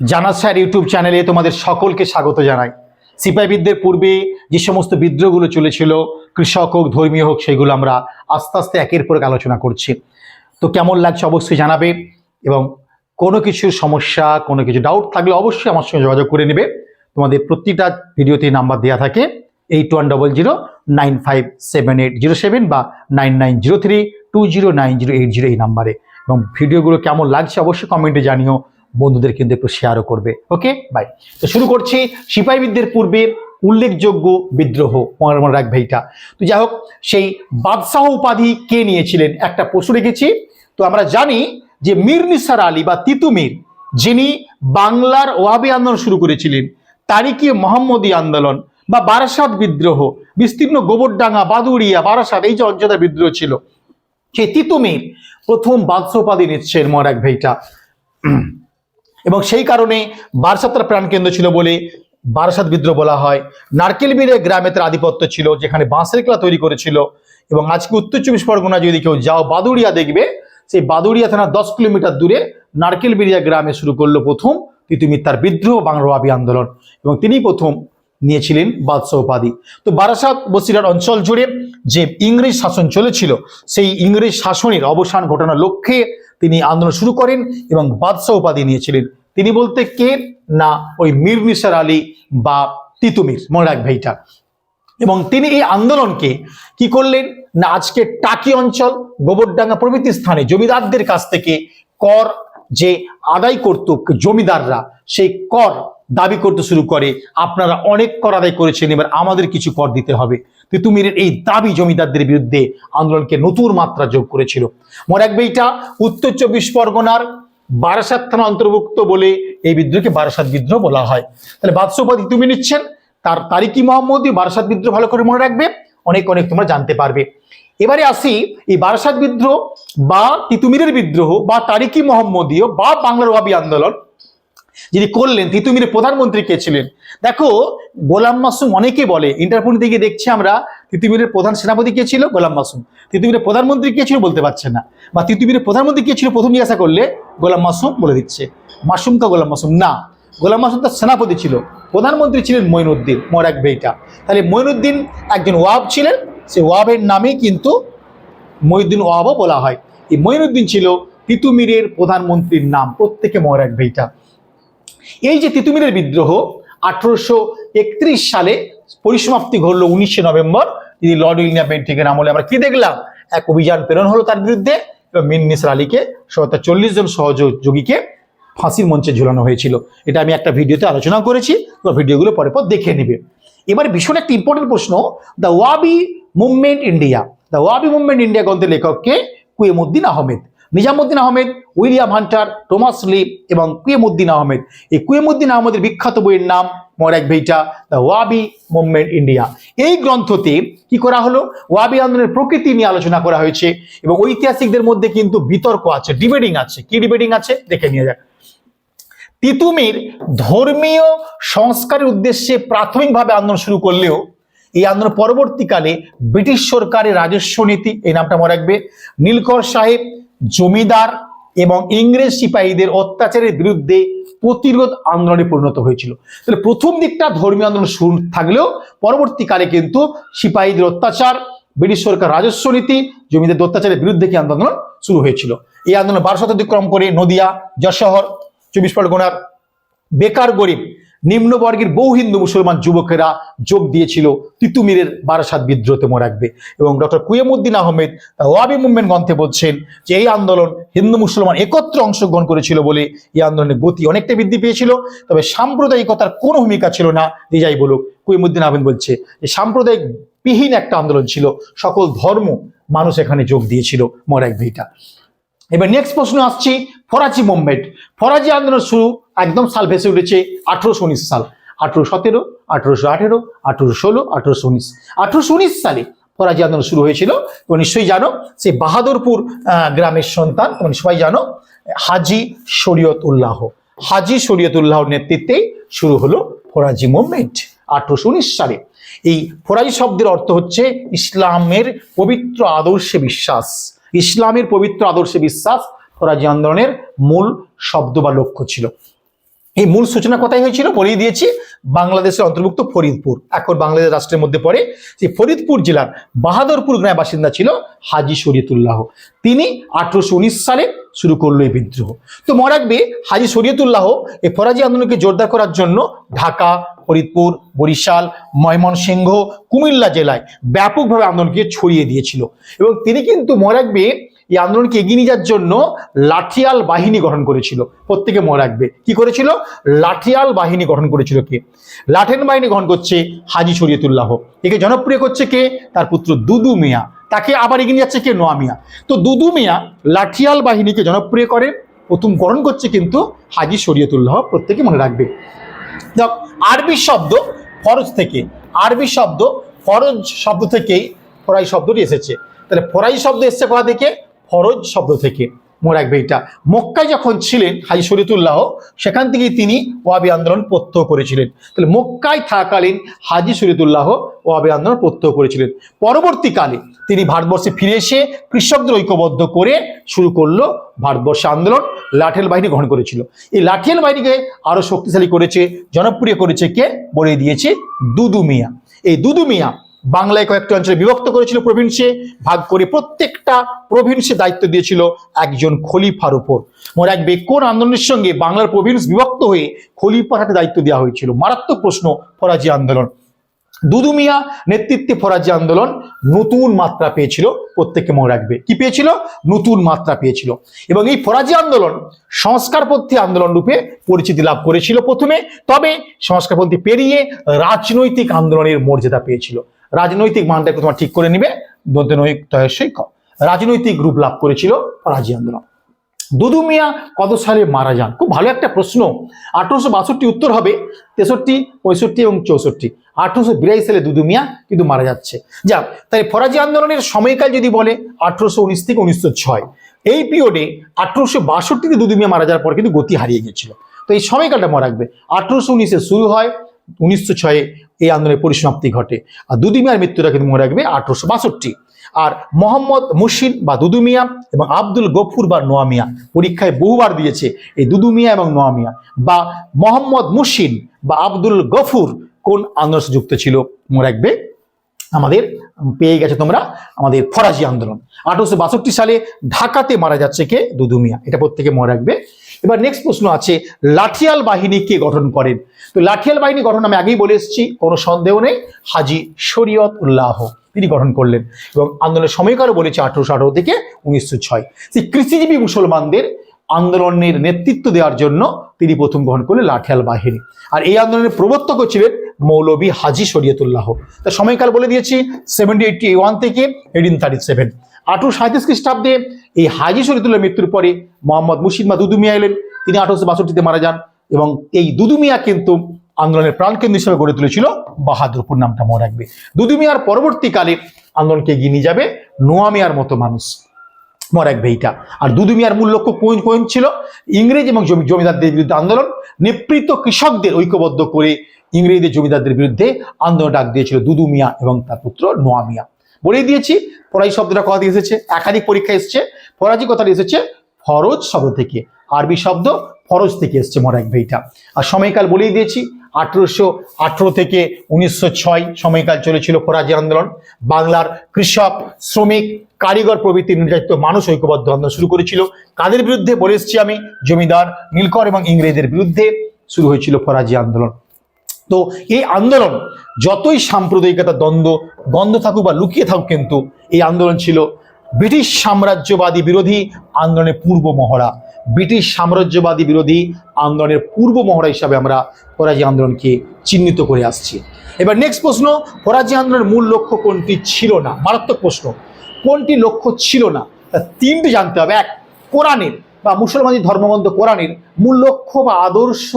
জানা sir YouTube চ্যানেলে তোমাদের সকলকে স্বাগত জানাই। সিপাহীবিদদের পূর্বে যে সমস্ত বিদ্রোহগুলো চলেছিল, কৃষক হোক, ধর্মীয় হোক, সেগুলো আমরা আস্তে আস্তে একের পর আলোচনা করছি। তো কেমন লাগছে অবশ্যই জানাবে এবং কোনো কিছুর সমস্যা, কোনো কিছু ডাউট থাকলে অবশ্যই আমার সঙ্গে যোগাযোগ করে নেবে। তোমাদের প্রতিটা ভিডিওতে নাম্বার দেওয়া থাকে eight one double zero nine five seven eight zero seven বা nine nine zero three two zero nine zero eight zero এই নাম্বারে। এবং ভিডিওগুলো কেমন লাগছে অবশ্যই কমেন্টে জানিও। বন্ধুদের কিন্তু একটু শেয়ারও করবে। ওকে বাই তো শুরু করছি সিপাহী বিদ্রোহের পূর্বে উল্লেখযোগ্য বিদ্রোহ। মনে রাখবে এইটা তো যাই হোক, সেই বাদশাহ উপাধি কে নিয়েছিলেন? একটা প্রশ্ন রেখেছি। তো আমরা জানি যে মীর নিসার আলী বা তিতুমির যিনি বাংলার ওয়াবি আন্দোলন শুরু করেছিলেন তারিকি মোহাম্মদী আন্দোলন বা বারাসাত বিদ্রোহ, বিস্তীর্ণ গোবরডাঙ্গা, বাদুড়িয়া, বারাসাত, এই যে অঞ্চলের বিদ্রোহ ছিল, সেই তিতুমির প্রথম বাদশাহ উপাধি নিচ্ছেন। মনে রাখবে এইটা এবং সেই কারণে বারাসাত তার প্রাণকেন্দ্র ছিল বলে বারাসাত বিদ্রোহ বলা হয়। নারকেলবিরে গ্রামে তার আধিপত্য ছিল, যেখানে বাঁশের কেলা তৈরি করেছিল এবং আজকে উত্তর চব্বিশ পরগনা যদি কেউ যাও বাদুড়িয়া দেখবে, সেই বাদুড়িয়া থানা দশ কিলোমিটার দূরে নারকেলবিরিয়া গ্রামে শুরু করল প্রথম তিতুমির তার বিদ্রোহ বাংলাবি আন্দোলন এবং তিনি প্রথম নিয়েছিলেন বাদশাহ উপাধি। তো বারাসাত বসিরার অঞ্চল জুড়ে যে ইংরেজ শাসন চলেছিল, সেই ইংরেজ শাসনের অবসান ঘটানোর লক্ষ্যে তিনি আন্দোলন শুরু করেন এবং বাদশাহ উপাধি নিয়েছিলেন। তিনি বলতে কে? না, ওই মীর নিসার আলী বা তিতুমির মনে রাখবে এইটা এবং তিনি এই আন্দোলনকে কি করলেন? না, আজকে টাকি অঞ্চল, গোবরডাঙ্গা প্রভৃতি স্থানে জমিদারদের কাছ থেকে কর যে আদায় করত জমিদাররা, সেই কর দাবি করতে শুরু করে। আপনারা অনেক কর আদায় করেছেন, এবার আমাদের কিছু কর দিতে হবে। তিতুমিরের এই দাবি জমিদারদের বিরুদ্ধে আন্দোলনকে নতুন মাত্রা যোগ করেছিল। মনে রাখবে এইটা উত্তর চব্বিশ পরগনার বারাসাত থানা অন্তর্ভুক্ত বলে এই বিদ্রোহকে বারাসাত বিদ্রোহ বলা হয়। তাহলে বাদশাহপাতি তুমি নিচ্ছেন, তার তারিকি মোহাম্মদী বারাসাত বিদ্রোহ ভালো করে মনে রাখবে, অনেক অনেক তোমরা জানতে পারবে। এবারে আসি, এই বারাসাত বিদ্রোহ বা তিতুমিরের বিদ্রোহ বা তারিকি মোহাম্মদীয় বা বাংলার ওয়াবি আন্দোলন যিনি করলেন, তিতুমিরের প্রধানমন্ত্রী কে ছিলেন? দেখো, গোলাম মাসুম অনেকে বলে ইন্টারপুনি দিকে দেখছি আমরা তিতুমিরের প্রধান সেনাপতি কে ছিল? গোলাম মাসুম। তিতুমিরের প্রধানমন্ত্রী কে ছিল বলতে পারছে না। বা তিতুমিরের প্রধানমন্ত্রী কে ছিল প্রথম জিজ্ঞাসা করলে গোলাম মাসুম বলে দিচ্ছে। মাসুম কা গোলাম মাসুম না। গোলাম মাসুম তার সেনাপতি ছিল। প্রধানমন্ত্রী ছিলেন মঈনুদ্দিন মনে রাখবে এইটা তাহলে মঈনুদ্দিন একজন ওয়াব ছিলেন। সে ওয়াবের নামেই কিন্তু মঈনুদ্দিন ওয়াবও বলা হয়। এই মঈনুদ্দিন ছিল তিতুমিরের প্রধানমন্ত্রীর নাম, প্রত্যেকে মনে রাখবে এইটা এই যে তিতুমিরের বিদ্রোহ আঠারোশো একত্রিশ সালে পরিসমাপ্তি ঘটলো উনিশে নভেম্বর। যিনি লর্ড উইলিয়াম বেন্টিকের আমলে আমরা কি দেখলাম? এক অভিযান প্রেরণ হলো তার বিরুদ্ধে এবং মিন নিসার আলীকে সহ চল্লিশ জন সহযোগীকে ফাঁসির মঞ্চে ঝুলানো হয়েছিল। এটা আমি একটা ভিডিওতে আলোচনা করেছি ভিডিওগুলো পরে পর দেখে নেবে। এবার ভীষণ একটা ইম্পর্টেন্ট প্রশ্ন, the Wahabi movement India the Wahabi movement India গ্রন্থের লেখককে Qeyamuddin Ahmed. Nizamuddin Ahmed, William Hunter, Thomas lip এবং কুয়েমুদ্দিন আহমেদ। এই কুয়েমুদ্দিন আহমেদের বিখ্যাত বইয়ের নাম মরাক ভেইটা দ্য ওয়াবি মুভমেন্ট ইন্ডিয়া এই গ্রন্থতে কি করা হলো? ওয়াবি আন্দোলনের প্রকৃতি নিয়ে আলোচনা করা হয়েছে এবং ঐতিহাসিকদের মধ্যে কিন্তু বিতর্ক আছে ডিবেটিং আছে। কি ডিবেটিং আছে? দেখে নিয়ে যাক। তিতুমির ধর্মীয় সংস্কারের উদ্দেশ্যে প্রাথমিকভাবে আন্দোলন শুরু করলেও এই আন্দোলন পরবর্তীকালে ব্রিটিশ সরকারের রাজস্ব নীতি, এই নামটা মনে রাখবে, নীলকর সাহেব, জমিদার এবং ইংরেজ সিপাহীদের অত্যাচারের বিরুদ্ধে প্রতিরোধ আন্দোলনে পরিণত হয়েছিল। তাহলে প্রথম দিকটা ধর্মীয় আন্দোলন শুরু থাকলেও পরবর্তীকালে কিন্তু সিপাহীদের অত্যাচার, ব্রিটিশ সরকার রাজস্ব নীতি জমিদের অত্যাচারের বিরুদ্ধে কি আন্দোলন শুরু হয়েছিল? এই আন্দোলন বারো শতাব্দী ক্রম করে নদিয়া যশোহর চব্বিশ পরগনার বেকার গরিব নিম্নবর্গের বহু হিন্দু মুসলমান যুবকেরা যোগ দিয়েছিল। তিতুমিরের বারাসাত বিদ্রোহতে রাখবে এবং ডক্টর কুয়েমুদ্দিন আহমেদ ওয়াবি মুভমেন্ট গ্রন্থে বলছেন যে, এই আন্দোলন হিন্দু মুসলমান একত্রে অংশগ্রহণ করেছিল বলে এই আন্দোলনের গতি অনেকটা বৃদ্ধি পেয়েছিল। তবে সাম্প্রদায়িকতার কোনো ভূমিকা ছিল না যাই বলুক। কুয়েমুদ্দিন আহমেদ বলছে যে সাম্প্রদায়িক বিহীন একটা আন্দোলন ছিল। সকল ধর্ম মানুষ এখানে যোগ দিয়েছিল মরাক ভিটা এবার নেক্সট প্রশ্ন আসছি ফরাজি মুভমেন্ট ফরাজি আন্দোলন শুরু একদম সাল ভেসে উঠেছে আঠারোশো উনিশ সাল। আঠারো সতেরো, আঠারোশো আঠেরো, আঠারোশো ষোলো, আঠারোশো উনিশ। আঠারোশো উনিশ সালে ফরাজি আন্দোলন শুরু হয়েছিল। তোমরা নিশ্চয়ই জানো সে বাহাদুরপুর গ্রামের সন্তান, তোমরা সবাই জানো, হাজি শরীয়ত উল্লাহ হাজি শরীয়ত উল্লাহর নেতৃত্বে শুরু হলো ফরাজি মুভমেন্ট আঠারোশো উনিশ সালে। এই ফরাজি শব্দের অর্থ হচ্ছে ইসলামের পবিত্র আদর্শে বিশ্বাস। ইসলামের পবিত্র আদর্শে বিশ্বাস, ফরাজি আন্দোলনের মূল শব্দ বা লক্ষ্য ছিল। এই মূল সূচনা কোথায় হয়েছিল? বলেই দিয়েছি বাংলাদেশের অন্তর্ভুক্ত ফরিদপুর। এখন বাংলাদেশ রাষ্ট্রের মধ্যে পড়ে সেই ফরিদপুর জেলার বাহাদুরপুর গ্রামের বাসিন্দা ছিল হাজি শরীয়তুল্লাহ। তিনি আঠারোশো উনিশ সালে শুরু করল এই বিদ্রোহ। তো মনে রাখবে, হাজি শরীয়তুল্লাহ এই ফরাজি আন্দোলনকে জোরদার করার জন্য ঢাকা ফরিদপুর, বরিশাল, ময়মনসিংহ, কুমিল্লা জেলায় ব্যাপকভাবে আন্দোলনকে ছড়িয়ে দিয়েছিল। এবং তিনি কিন্তু মনে রাখবে এই আন্দোলনকে এগিয়ে নিয়ে যাওয়ার জন্য লাঠিয়াল বাহিনী গঠন করেছিল। প্রত্যেকে মনে রাখবে। কি করেছিল? লাঠিয়াল বাহিনী গঠন করেছিল কে? লাঠেন বাহিনী গঠন করছে হাজি শরীয়তুল্লাহ। একে জনপ্রিয় করছে কে? তার পুত্র দুদু মিয়া। তাকে আবার এগিয়ে যাচ্ছে কে? নোয়া মিয়া। তো দুদু মিয়া লাঠিয়াল বাহিনীকে জনপ্রিয় করে, প্রথম গঠন করছে কিন্তু হাজি শরীয়তুল্লাহ। প্রত্যেকে মনে রাখবে। দেখ আরবি শব্দ ফরজ থেকে, আরবি শব্দ ফরজ শব্দ থেকেই ফরাই শব্দটি এসেছে। তাহলে ফরাই শব্দ এসেছে কোথা থেকে? ফরজ শব্দ থেকে। মনে রাখবে এটা। মক্কায় যখন ছিলেন হাজি শরীতুল্লাহ, সেখান থেকেই তিনি ওয়াবি আন্দোলন প্রত্যয় করেছিলেন। তাহলে মক্কায় থাকাকালীন হাজি শরীতুল্লাহ ওয়াবি আন্দোলন প্রত্যয় করেছিলেন। পরবর্তীকালে তিনি ভারতবর্ষে ফিরে এসে কৃষকদের ঐক্যবদ্ধ করে শুরু করল ভারতবর্ষে আন্দোলন। লাঠেল বাহিনী গ্রহণ করেছিল। এই লাঠিয়াল বাহিনীকে আরও শক্তিশালী করেছে, জনপ্রিয় করেছে কে? বলে দিয়েছে দুদু মিয়া। এই দুদু মিয়া বাংলায় কয়েকটি অঞ্চলে বিভক্ত করেছিল প্রভিন্সে, ভাগ করে প্রত্যেকটা প্রভিন্সে দায়িত্ব দিয়েছিল একজন খলিফার উপর। মনে রাখবে, কোন আন্দোলনের সঙ্গে বাংলার প্রভিন্স বিভক্ত হয়ে খলিফার হাতে দায়িত্ব দেওয়া হয়েছিল? মারাত্মক প্রশ্ন, ফরাজি আন্দোলন। দুদু মিয়া নেতৃত্বে ফরাজি আন্দোলন নতুন মাত্রা পেয়েছিল, প্রত্যেককে মনে রাখবে। কি পেয়েছিল? নতুন মাত্রা পেয়েছিল। এবং এই ফরাজি আন্দোলন সংস্কারপন্থী আন্দোলন রূপে পরিচিতি লাভ করেছিল প্রথমে, তবে সংস্কারপন্থী পেরিয়ে রাজনৈতিক আন্দোলনের মর্যাদা পেয়েছিল। রাজনৈতিক মানটা একটু তোমার ঠিক করে নিবে দন্তনৈক তয়স্যই ক রাজনৈতিক রূপ লাভ করেছিল ফরাজি আন্দোলন। দুদু মিয়া কত সালে মারা যান? খুব ভালো একটা প্রশ্ন। আঠারোশো বাষট্টি উত্তর হবে তেষট্টি, পঁয়ষট্টি এবং চৌষট্টি। আঠারোশো বিরাশি সালে দুদু মিয়া কিন্তু মারা যাচ্ছে। যাক, তাই ফরাজি আন্দোলনের সময়কাল যদি বলে, আঠারোশো উনিশ থেকে উনিশশো ছয়। এই পিরিয়ডে আঠারোশো বাষট্টিতে দুদু মিয়া মারা যাওয়ার পর কিন্তু গতি হারিয়ে গেছিল তো এই সময়কালটা মনে রাখবে। আঠারোশো উনিশে শুরু হয়, উনিশশো ছয়ে এই আন্দোলনের পরিসমাপ্তি ঘটে। আর দুদু মিয়ার মৃত্যুটা কিন্তু মনে রাখবে আঠারোশো বাষট্টি। আর মোহাম্মদ মুশিন বা দুদু মিয়া এবং আব্দুল গফুর বা নোয়া মিয়া পরীক্ষায় বহুবার দিয়েছে এই দুদু মিয়া এবং নোয়া মিয়া। বা মোহাম্মদ মুশিন বা আব্দুল গফুর কোন আন্দোলন যুক্ত ছিল? মনে রাখবে? আমাদের পেয়ে গেছে তোমরা আমাদের ফরাজি আন্দোলন। আঠারোশো বাষট্টি সালে ঢাকাতে মারা যাচ্ছে কে? দুদু মিয়া। এটা প্রত্যেকে মনে রাখবে। এবার নেক্সট প্রশ্ন আছে, লাঠিয়াল বাহিনী কে গঠন করেন? তো লাঠিয়াল বাহিনী গঠন আমি আগেই বলে এসেছি, কোনো সন্দেহ নেই। হাজি শরীয়ত উল্লাহ। তিনি গঠন করলেন এবং আন্দোলনের সময়কালও বলেছে আঠারোশো আঠারো থেকে উনিশশো ছয়। সেই কৃষিজীবী মুসলমানদের আন্দোলনের নেতৃত্ব দেওয়ার জন্য তিনি প্রথম গ্রহণ করলেন লাঠিয়াল বাহিনী। আর এই আন্দোলনের প্রবর্তক ছিলেন মৌলবী হাজি শরিয়তুল্লাহ। তার সময়কাল বলে দিয়েছি সেভেন্টি এইটটি ওয়ান থেকে এইটিন থার্টি সেভেন আঠারোশো সাঁত্রিশ খ্রিস্টাব্দে এই হাজি শরীয়তুল্লাহ মৃত্যুর পরে মোহাম্মদ মুর্শিদ বা দুদু মিয়া এলেন। তিনি আঠারোশো বাষট্টিতে মারা যান এবং এই দুদু মিয়া কিন্তু আন্দোলনের প্রাণকেন্দ্র হিসেবে গড়ে তুলেছিল বাহাদুরপুর, নামটা মনে রাখবে। দুদু মিয়ার পরবর্তীকালে আন্দোলনকে এগিয়ে নিয়ে যাবে নোয়া মিয়ার মতো মানুষ। মনে রাখবে এইটা। আর দুদু মিয়ার মূল লক্ষ্য কোন ছিল ইংরেজ এবং জমিদারদের বিরুদ্ধে আন্দোলন। নিপৃত কৃষকদের ঐক্যবদ্ধ করে ইংরেজদের জমিদারদের বিরুদ্ধে আন্দোলন ডাক দিয়েছিল দুদু মিয়া এবং তার পুত্র নোয়া মিয়া। বলেই দিয়েছি ফরাজি শব্দটা কথা দিয়ে এসেছে? একাধিক পরীক্ষা এসেছে ফরাজি কথাটা এসেছে ফরজ শব্দ থেকে। আরবি শব্দ ফরজ থেকে এসছে, মনে রাখবে এইটা। আর সময়কাল বলেই দিয়েছি আঠেরোশো আঠেরো থেকে উনিশশো ছয় সময়কাল চলেছিল ফরাজি আন্দোলন। বাংলার কৃষক, শ্রমিক, কারিগর প্রভৃতি নির্যাতিত মানুষ ঐক্যবদ্ধ আন্দোলন শুরু করেছিল। কাদের বিরুদ্ধে বলে এসেছি আমি? জমিদার নীলকর এবং ইংরেজদের বিরুদ্ধে শুরু হয়েছিল ফরাজি আন্দোলন। তো এই আন্দোলন যতই সাম্প্রদায়িকতা, দ্বন্দ্ব দ্বন্দ্ব থাকুক বা লুকিয়ে থাকুক কিন্তু এই আন্দোলন ছিল ব্রিটিশ সাম্রাজ্যবাদী বিরোধী আন্দোলনের পূর্ব মহড়া। ব্রিটিশ সাম্রাজ্যবাদী বিরোধী আন্দোলনের পূর্ব মহড়া হিসাবে আমরা ফরাজি আন্দোলনকে চিহ্নিত করে আসছি। এবার নেক্সট প্রশ্ন ফরাজি আন্দোলনের মূল লক্ষ্য কোনটি ছিল না? মারাত্মক প্রশ্ন, কোনটি লক্ষ্য ছিল না? তা তিনটি জানতে হবে। এক, কোরআনের বা মুসলমানি ধর্মগ্রন্থ কোরআনের মূল লক্ষ্য বা আদর্শ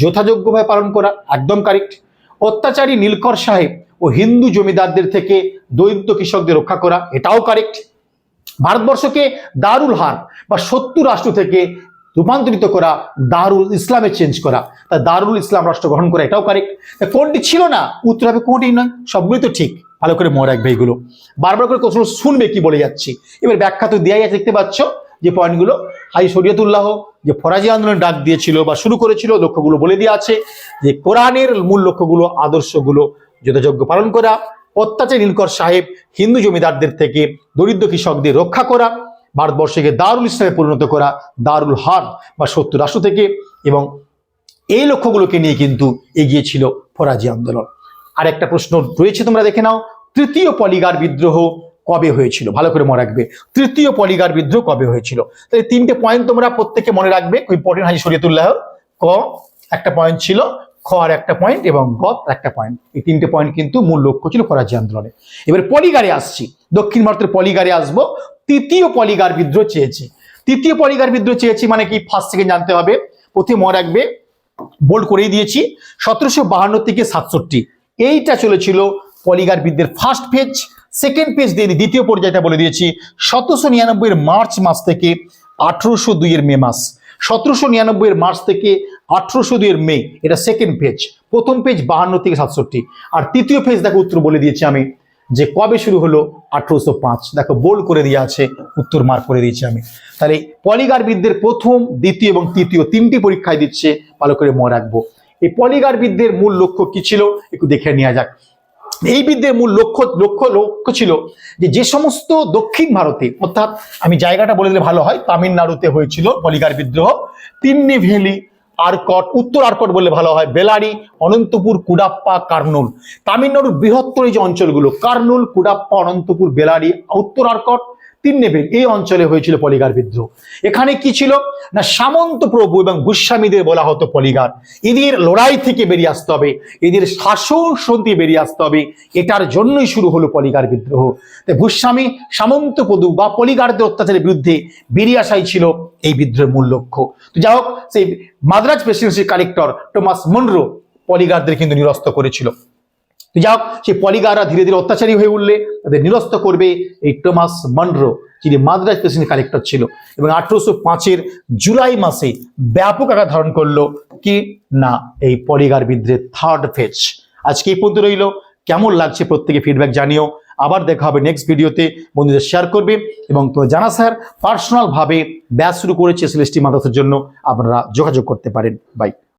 যথাযোগ্যভাবে পালন করা একদম কারেক্ট অত্যাচারী নীলকর সাহেব ও হিন্দু জমিদারদের থেকে দরিদ্র কৃষকদের রক্ষা করা, এটাও কারেক্ট ভারতবর্ষকে দারুল হার বা সত্তর রাষ্ট্র থেকে রূপান্তরিত করা, দারুল ইসলামে চেঞ্জ করা। তা দারুল ইসলাম রাষ্ট্র গ্রহণ করা এটাও কারেক্ট কোনটি ছিল না? উত্তর হবে কোনটি নয় সবগুলোই তো ঠিক। ভালো করে মনে রাখবে এগুলো। বারবার করে কোশ্চেন শুনবে কি বলে যাচ্ছি। এবার ব্যাখ্যা তো দেয়াই আছে, দেখতে পাচ্ছ যে পয়েন্টগুলো হাই শরীয়তুল্লাহ যে ফরাজি আন্দোলন ডাক দিয়েছিল বা শুরু করেছিল, লক্ষ্যগুলো বলে দেওয়া আছে যে কোরআনের মূল লক্ষ্যগুলো, আদর্শগুলো, যথাযোগ্য পালন করা। অত্যাচার নীলকর সাহেব হিন্দু জমিদারদের থেকে দরিদ্র কৃষকদের রক্ষা করা, ভারতবর্ষকে দারুল ইসলামে পরিণত করা, দারুল হার বা সত্য রাষ্ট্র থেকে এবং এই লক্ষ্যগুলোকে নিয়ে কিন্তু এগিয়েছিল ফরাজি আন্দোলন। আর একটা প্রশ্ন রয়েছে, তোমরা দেখে নাও, তৃতীয় পলিগার বিদ্রোহ কবে হয়েছিল? ভালো করে মনে রাখবে। তৃতীয় পলিগার বিদ্রোহ কবে হয়েছিল? তাই তিনটে পয়েন্ট তোমরা প্রত্যেকে মনে রাখবে ইম্পর্টেন্ট হাজি শরীয়তুল্লাহ ক, একটা পয়েন্ট ছিল খ আর একটা পয়েন্ট এবং গ আর একটা পয়েন্ট এই তিনটে পয়েন্ট কিন্তু মূল লক্ষ্য ছিল ফরাজি আন্দোলনে। এবার পলিগারে আসছি। দক্ষিণ ভারতের পলিগারে আসব। তৃতীয় পলিগার বিদ্রোহ চেয়েছি। তৃতীয় পলিগার বিদ্রোহ চেয়েছি মানে কি? ফার্স্ট থেকে জানতে হবে। প্রথমে মনে রাখবে বোল্ড করেই দিয়েছি, সতেরোশো বাহান্ন থেকে সাতষট্টি। এইটা চলেছিল পলিগার বিদ্যের ফার্স্ট পেজ সেকেন্ড পেজ দিয়ে দ্বিতীয় পর্যায়টা বলে দিয়েছি। সতেরোশো নিরানব্বইয়ের মার্চ মাস থেকে আঠেরোশো দুইয়ের মে মাস। সতেরোশো নিরানব্বইয়ের মার্চ থেকে আঠেরোশো দুইয়ের মে, এটা সেকেন্ড পেজ প্রথম পেজ বাহান্ন থেকে সাতষট্টি। আর তৃতীয় পেজ দেখো উত্তর বলে দিয়েছি আমি, যে কবে শুরু হলো? আঠেরোশো পাঁচ। দেখো বোল্ড করে দেওয়া আছে, উত্তর মার্ক করে দিয়েছি আমি। তাহলে পলিগার বিদ্যের প্রথম, দ্বিতীয় এবং তৃতীয় তিনটি পরীক্ষায় দিচ্ছে, ভালো করে মনে রাখব। এই পলিগার বিদ্যের মূল লক্ষ্য কি ছিল? একটু দেখে নেওয়া যাক। এই বিদ্যের মূল লক্ষ্য লক্ষ্য লক্ষ্য ছিল যে যে সমস্ত দক্ষিণ ভারতে, অর্থাৎ আমি জায়গাটা বলে দিলে ভালো হয়, তামিলনাড়ুতে হয়েছিল পলিগার বিদ্রোহ, তিন্নি ভ্যালি আরকট, উত্তর আরকট বললে ভালো হয়, বেলারি, অনন্তপুর, কুডাপ্পা, কার্নুল। তামিলনাড়ুর বৃহত্তর এই যে অঞ্চলগুলো, কার্নুল, কুডাপ্পা, অনন্তপুর, বেলারি, উত্তর আরকট তিন নেবেল এই অঞ্চলে হয়েছিল পলিগার বিদ্রোহ। এখানে কি ছিল? না, সামন্ত প্রভু এবং গোস্বামীদের বলা হতো পলিগার। এদের লড়াই থেকে বেরিয়ে আসতে হবে, এদের শাসন সন্ধি বেরিয়ে আসতে হবে, এটার জন্যই শুরু হলো পলিগার বিদ্রোহ। তাই গোস্বামী, সামন্ত প্রভু বা পলিগারদের অত্যাচারের বিরুদ্ধে বেরিয়ে আসাই ছিল এই বিদ্রোহের মূল লক্ষ্য। তো যাই হোক, সেই মাদ্রাজ প্রেসিডেন্সির কালেক্টর টমাস মনরো পলিগারদের কিন্তু নিরস্ত করেছিল। তো হোক সেই পলিগাররা ধীরে ধীরে অত্যাচারী হয়ে উঠলে, তাদের নিরস্ত করবে এই টমাস মনরো যিনি মাদ্রাজ প্রেসিডেন্ট কালেক্টর ছিল। এবং আঠারোশো পাঁচের জুলাই মাসে ব্যাপক আকার ধারণ করল, কি না, এই পলিগার বিদ্রোহের থার্ড ফেজ আজকে এই পর্যন্ত রইল। কেমন লাগছে প্রত্যেকে ফিডব্যাক জানিও। আবার দেখা হবে নেক্সট ভিডিওতে বন্ধুদের শেয়ার করবে। এবং তো জানা স্যার পার্সোনালভাবে ব্যাচ শুরু করেছে এসএলএসটি মাদ্রাসার জন্য। আপনারা যোগাযোগ করতে পারেন। বাই